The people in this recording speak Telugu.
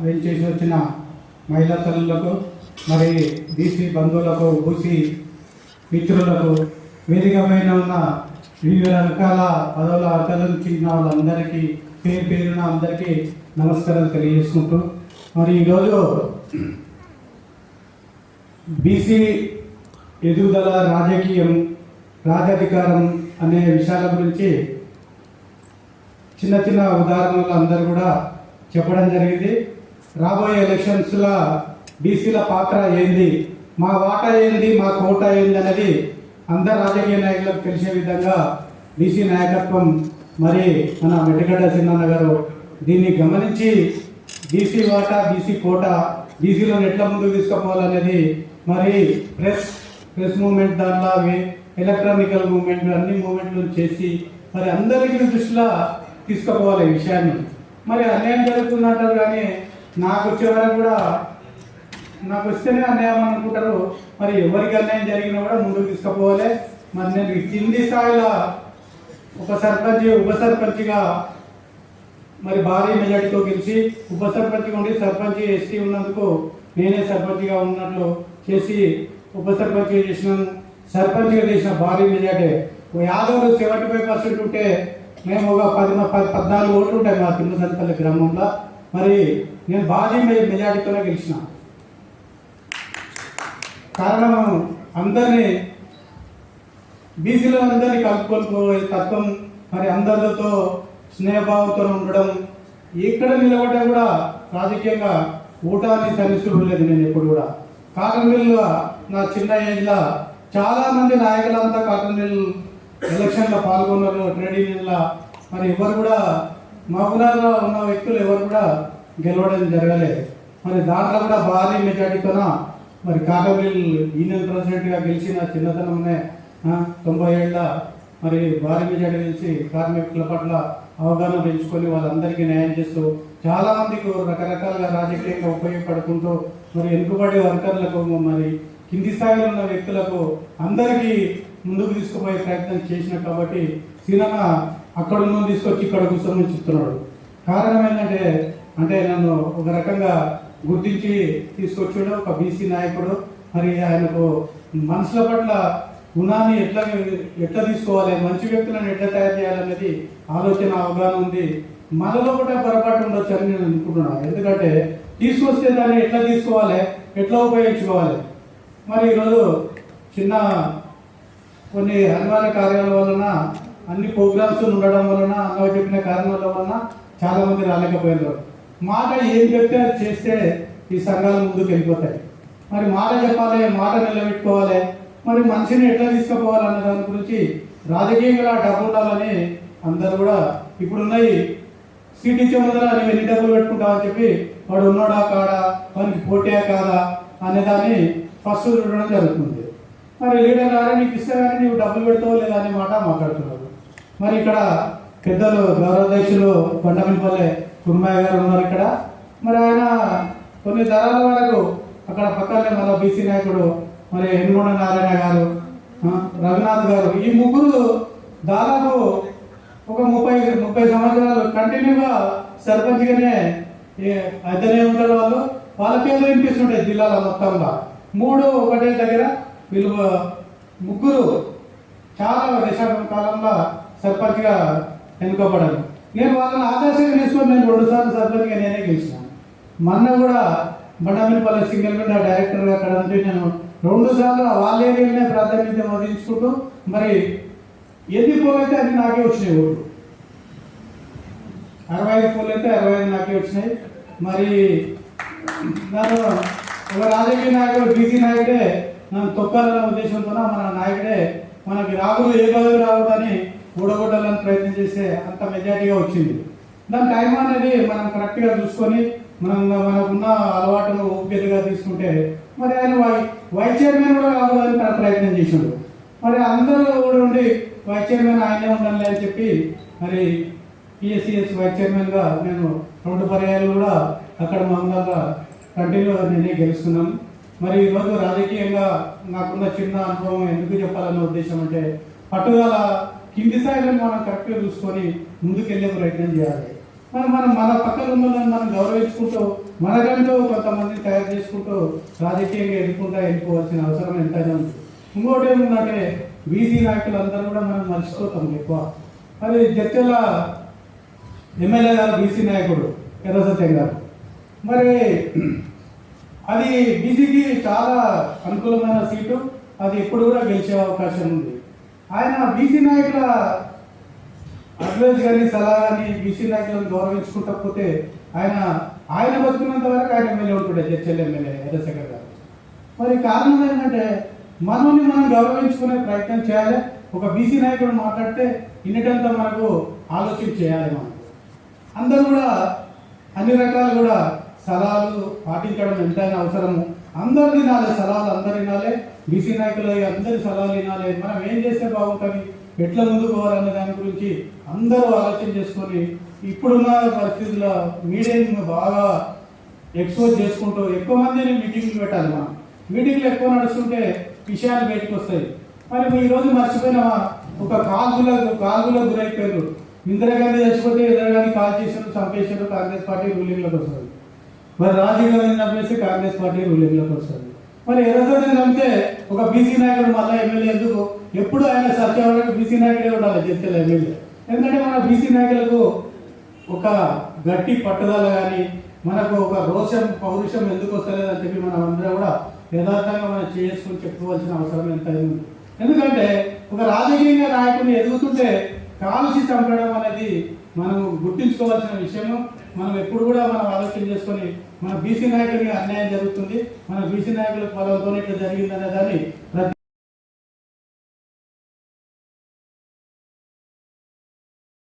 వెంచేసి వచ్చిన మహిళా తల్లులకు మరి బీసీ బంధువులకు బూసీ మిత్రులకు వేదికమైన ఉన్న వివిధ రకాల పదవుల అలంకరించిన వాళ్ళందరికీ పేరు పేరున అందరికీ నమస్కారాలు తెలియజేసుకుంటూ మరి ఈరోజు బీసీ ఎదుగుదల రాజకీయం రాజాధికారం అనే విషయాల గురించి చిన్న చిన్న ఉదాహరణలు అందరూ కూడా చెప్పడం జరిగింది. రాబోయే ఎలక్షన్స్లో బీసీల పాత్ర ఏంది? మా వాటా ఏంది? మా కోటా ఏంది? అనేది అందరు రాజకీయ నాయకులకు తెలిసే విధంగా బీసీ నాయకత్వం మరి మన మెట్టిగడ్డ చిన్నన్న గారు దీన్ని గమనించి బీసీ వాటా బీసీ కోటా బీసీలను ఎట్లా ముందుకు తీసుకుపోవాలనేది మరి ప్రెస్ ప్రెస్ మూమెంట్ దాంట్లో అవి ఎలక్ట్రానికల్ మూమెంట్లు అన్ని మూమెంట్లు చేసి మరి అందరికీ దృష్టిలో తీసుకుపోవాలి ఈ విషయాన్ని. మరి అన్యాయం జరుగుతుందంటారు కానీ నాకు వచ్చే వరకు కూడా నాకు వస్తేనే అన్యాయం అనుకుంటారు. మరి ఎవరికి అన్యాయం జరిగినా కూడా ముందుకు తీసుకుపోవాలి. మరి నేను కింది స్థాయిలో ఒక సర్పంచ్ ఉప సర్పంచ్గా మరి భారీ మెజార్టీతో గెలిచి ఉప సర్పంచ్గా ఉండి సర్పంచ్ ఎస్టీ ఉన్నందుకు నేనే సర్పంచ్గా ఉన్నట్లు చేసి ఉప సర్పంచ్గా చేసిన సర్పంచ్గా చేసిన భారీ మెజార్టీ. ఓ యాదవ్ సెవెంటీ ఫైవ్ పర్సెంట్ ఉంటే మేము ఒక పది పది పద్నాలుగు ఓట్లు ఉంటాయి మా తిరుమల గ్రామంలో. మరి నేను భారీ మె- మెజార్టీతోనే గెలిచిన. కారణం అందరినీ బీసీలో అందరినీ కలుపుకొని తత్వం మరి అందరితో స్నేహభావంతో ఉండడం ఎక్కడ నిలబడ్డా కూడా రాజకీయంగా ఊటాన్ని సరిస్తుడు లేదు నేను ఎప్పుడు కూడా. కాటన్ మిల్లు నా చిన్న ఏజ్లో చాలామంది నాయకులంతా కాటన్ ఎలక్షన్లో పాల్గొన్నారు ట్రేడ్ యూనియన్ల. మరి ఎవరు కూడా మహబూబ్నగర్లో ఉన్న వ్యక్తులు ఎవరు కూడా గెలవడం జరగలేదు. మరి దాంట్లో కూడా భారీ మెజార్టీతోన మరి కాకమిల్ యూనియన్ ప్రెసిడెంట్గా గెలిచిన చిన్నతనంనే తొంభై ఏళ్ళ మరి భారీ మెజార్టీ గెలిచి కార్మికుల పట్ల అవగాహన పెంచుకొని వాళ్ళందరికీ న్యాయం చేస్తూ చాలా మందికి రకరకాలుగా రాజకీయంగా ఉపయోగపడుకుంటూ మరి వెనుకబడే వర్కర్లకు మరి కింది స్థాయిలో ఉన్న వ్యక్తులకు అందరికీ ముందుకు తీసుకుపోయే ప్రయత్నం చేసిన కాబట్టి సీనన్న అక్కడ ఉన్న తీసుకొచ్చి ఇక్కడ కూర్చొని చెప్తున్నాడు. కారణం ఏంటంటే అంటే నన్ను ఒక రకంగా గుర్తించి తీసుకొచ్చాడు ఒక బీసీ నాయకుడు. మరి ఆయనకు మనుషుల పట్ల గుణాన్ని ఎట్లా ఎట్లా తీసుకోవాలి మంచి వ్యక్తులను ఎట్లా తయారు చేయాలనేది ఆలోచన అవగాహన ఉంది. మనలో కూడా పొరపాటు ఉండొచ్చు అని నేను అనుకుంటున్నాను ఎందుకంటే తీసుకొస్తే దాన్ని ఎట్లా తీసుకోవాలి ఎట్లా ఉపయోగించుకోవాలి? మరి ఈరోజు చిన్న కొన్ని అనివార్య కార్యాల వలన అన్ని ప్రోగ్రామ్స్ ఉండడం వలన అన్నవి చెప్పిన కారణాల వలన చాలా మంది రాలేకపోయారు మాట ఏం చెప్తే అది చేస్తే ఈ సంఘాలు ముందుకు వెళ్ళిపోతాయి. మరి మాట చెప్పాలి మాట నిలబెట్టుకోవాలి. మరి మనిషిని ఎట్లా తీసుకుపోవాలి దాని గురించి రాజకీయంగా డబ్బు ఉండాలని అందరు కూడా ఇప్పుడున్నాయి. సీట్ ఇచ్చే ముందర నువ్వు ఎన్ని డబ్బులు పెట్టుకుంటావు అని చెప్పి వాడు ఉన్నాడా కాడా వానికి పోటీయా కాదా అనే దాన్ని ఫస్ట్ చూడడం జరుగుతుంది. మరి లీడర్ గారు నీకు ఇస్తే కానీ నీవు డబ్బులు పెడతావు లేదా అనే మాట మాట్లాడుతున్నారు మరి ఇక్కడ పెద్దలు గౌరవాధ్యక్షులు కొండమిల్పల్లె కుర్మయ్య గారు ఉన్నారు ఇక్కడ. మరి ఆయన కొన్ని తరాల వరకు అక్కడ పక్కనే మన బీసీ నాయకుడు మరి ఎన్నుగొండ నారాయణ గారు రఘునాథ్ గారు ఈ ముగ్గురు దాదాపు ఒక ముప్పై ముప్పై సంవత్సరాలు కంటిన్యూగా సర్పంచ్గానే ఏ- అయితేనే ఉంటారు వాళ్ళు. వాళ్ళ పేర్లు వినిపిస్తుంటాయి జిల్లాల మొత్తంలో మూడు ఒకటే దగ్గర వీళ్ళు ముగ్గురు చాలా దశాబ్దం కాలంలో సర్పంచ్గా ఎన్నుకోబడారు నేను వాళ్ళని ఆదర్శంగా తీసుకొని నేను రెండు సార్లు సర్పంచ్గా నేనే గెలిచినాను మొన్న కూడా బండమినిపల్లి సింగిల్ విండో డైరెక్టర్గా అక్కడ ఉంటే నేను రెండు సార్లు వాళ్ళ ఏరియాలోనే ప్రాధాన్యత వహించుకుంటూ మరి ఎన్ని పోలు అయితే అన్ని నాకే వచ్చినాయి ఓట్లు అరవై ఐదు పోలు అయితే అరవై ఐదు నాకే వచ్చినాయి. మరి నన్ను ఒక రాజకీయ నాయకుడు బీసీ నాయకుడే నన్ను తొక్కాలనే ఉద్దేశంతో మన నాయకుడే మనకి రాగులు ఏ పదవి రావద్దు అని ఊడగొట్టాలని ప్రయత్నం చేస్తే అంత మెజారిటీగా వచ్చింది. దాని టైం అనేది మనం కరెక్ట్గా చూసుకొని మనం మనకున్న అలవాటును ఓపికగా తీసుకుంటే మరి ఆయన వై వైస్ చైర్మన్ కూడా కావాలని తన ప్రయత్నం చేసిండు మరి అందరూ కూడా ఉండి వైస్ చైర్మన్ ఆయనే ఉండాలి అని చెప్పి మరి పిఎస్సిఎస్ వైస్ చైర్మన్గా నేను రెండు పర్యాయాలు కూడా అక్కడ మమ్మల్ని కంటిన్యూ నేనే గెలుస్తున్నాను మరి ఈరోజు రాజకీయంగా నాకున్న చిన్న అనుభవం ఎందుకు చెప్పాలన్న ఉద్దేశం అంటే పట్టుదల కింది స్థాయిలో మనం కరెక్ట్గా చూసుకొని ముందుకెళ్ళే ప్రయత్నం చేయాలి. మనం మనం మన పక్కన ఉన్న మనం గౌరవించుకుంటూ మనకంటూ కొంతమందిని తయారు చేసుకుంటూ రాజకీయంగా ఎదుర్కొంటా వెళ్ళిపోవాల్సిన అవసరం ఎంతైనా ఉంది. ఇంకోటి ఏముందంటే బీసీ నాయకులు అందరూ కూడా మనం మర్చిపోతాం ఎక్కువ. మరి జడ్చల ఎమ్మెల్యే గారు బీసీ నాయకుడు ఎర్రసత్యం గారు. మరి అది బీసీకి చాలా అనుకూలమైన సీటు. అది ఎప్పుడు కూడా గెలిచే అవకాశం ఉంది. ఆయన బీసీ నాయకుల అడ్వైజ్ కానీ సలహా కానీ బీసీ నాయకులను గౌరవించుకుంటా పోతే ఆయన ఆయన బతుకున్నంత వరకు ఆయన ఎమ్మెల్యే ఉంటుండే చర్చల్ ఎమ్మెల్యే చంద్రశేఖర్ గారు. మరి కారణం ఏంటంటే మనల్ని మనం గౌరవించుకునే ప్రయత్నం చేయాలి. ఒక బీసీ నాయకుడు మాట్లాడితే ఇన్నిటంతా మనకు ఆలోచన చేయాలి మనం. అందరూ కూడా అన్ని రకాలు కూడా సలహాలు పాటించడం ఎంతైనా అవసరము. అందరు వినాలి సలహాలు అందరు వినాలి. బీసీ నాయకులు అందరి సలహాలు వినాలి. మనం ఏం చేస్తే బాగుంటుంది? ఎట్లా ముందుకు పోవాలనే దాని గురించి అందరూ ఆలోచన చేసుకొని ఇప్పుడున్న పరిస్థితుల్లో మీడియాని బాగా ఎక్స్పోజ్ చేసుకుంటూ ఎక్కువ మందిని మీటింగ్లు పెట్టాలి మనం. మీటింగ్లు ఎక్కువ నడుస్తుంటే విషయాలు బయటకు వస్తాయి. మరి ఈరోజు ఈ ఒక కాల్గుల కాల్గుల గురైపోయారు ఇందిరాగాంధీ చచ్చిపోతే ఇందిరాగాంధీ కాల్ చేసారు చంపేశారు కాంగ్రెస్ పార్టీ రూలింగ్లోకి వస్తుంది. మరి రాజీవ్ గాంధీ చంపేస్తే కాంగ్రెస్ పార్టీ రూలింగ్లోకి వస్తుంది. మరి ఎర్రసోని చంపితే ఒక బీసీ నాయకుడు మళ్ళీ ఎమ్మెల్యే ఎందుకు? ఎప్పుడు ఆయన సత్యవాళ్ళకి బీసీ నాయకుడే ఉండాలి చర్చల ఎమ్మెల్యే ఎందుకంటే మన బీసీ నాయకులకు ఒక గట్టి పట్టుదల కానీ మనకు ఒక రోషం పౌరుషం ఎందుకు వస్తలేదని చెప్పి మనం అందరం కూడా యథార్థంగా మనం చేసుకుని చెప్పుకోవాల్సిన అవసరం ఎంత ఉంది. ఎందుకంటే ఒక రాజకీయ నాయకుడిని ఎదుగుతుంటే కాలుషి చంపడం అనేది మనం గుర్తించుకోవాల్సిన విషయము. మనం ఎప్పుడు కూడా మనం ఆలోచన చేసుకొని మన బీసీ నాయకుడికి అన్యాయం జరుగుతుంది. మన బీసీ నాయకులకు పొలంతో ఇట్లా జరిగిందనే దాన్ని